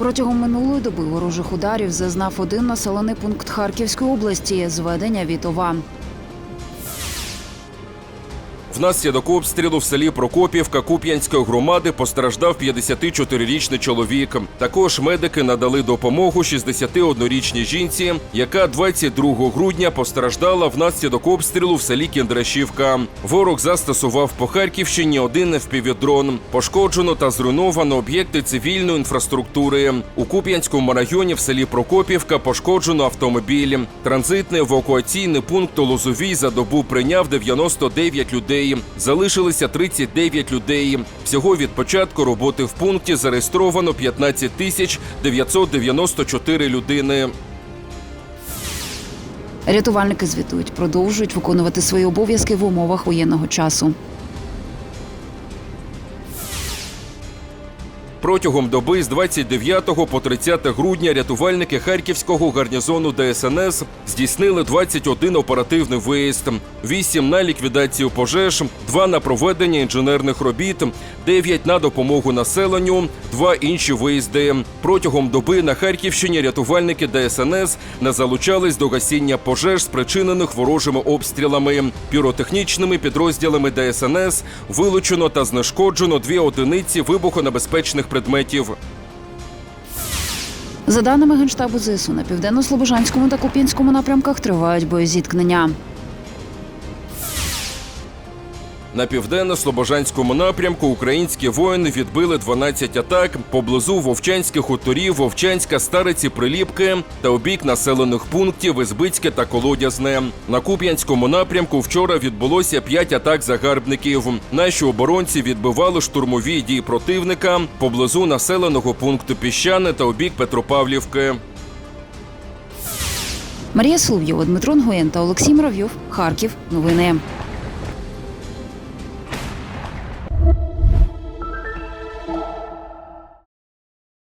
Протягом минулої доби ворожих ударів зазнав один населений пункт Харківської області зведення Вітова. Внаслідок обстрілу в селі Прокопівка Куп'янської громади постраждав 54-річний чоловік. Також медики надали допомогу 61-річній жінці, яка 22 грудня постраждала внаслідок обстрілу в селі Кіндрашівка. Ворог застосував по Харківщині один FPV-дрон. Пошкоджено та зруйновано об'єкти цивільної інфраструктури. У Куп'янському районі в селі Прокопівка пошкоджено автомобіль. Транзитний евакуаційний пункт Лозовій за добу прийняв 99 людей. Залишилися 39 людей. Всього від початку роботи в пункті зареєстровано 15 тисяч 994 людини. Рятувальники звітують, продовжують виконувати свої обов'язки в умовах воєнного часу. Протягом доби з 29 по 30 грудня рятувальники Харківського гарнізону ДСНС здійснили 21 оперативний виїзд, 8 на ліквідацію пожеж, 2 на проведення інженерних робіт, 9 на допомогу населенню, 2 інші виїзди. Протягом доби на Харківщині рятувальники ДСНС не залучались до гасіння пожеж, спричинених ворожими обстрілами. Піротехнічними підрозділами ДСНС вилучено та знешкоджено дві одиниці вибухонебезпечних предметів. За даними Генштабу ЗСУ, на південно-слобожанському та Куп'янському напрямках тривають боєзіткнення. На південно-слобожанському напрямку українські воїни відбили 12 атак поблизу Вовчанських хуторів, Вовчанська, Стариці, Приліпки та обік населених пунктів Ізбицьке та Колодязне. На Куп'янському напрямку вчора відбулося 5 атак загарбників. Наші оборонці відбивали штурмові дії противника поблизу населеного пункту Піщане та обік Петропавлівки. Марія Соловйова, Дмитро Нгоєн та Олексій Муравйов. Харків. Новини.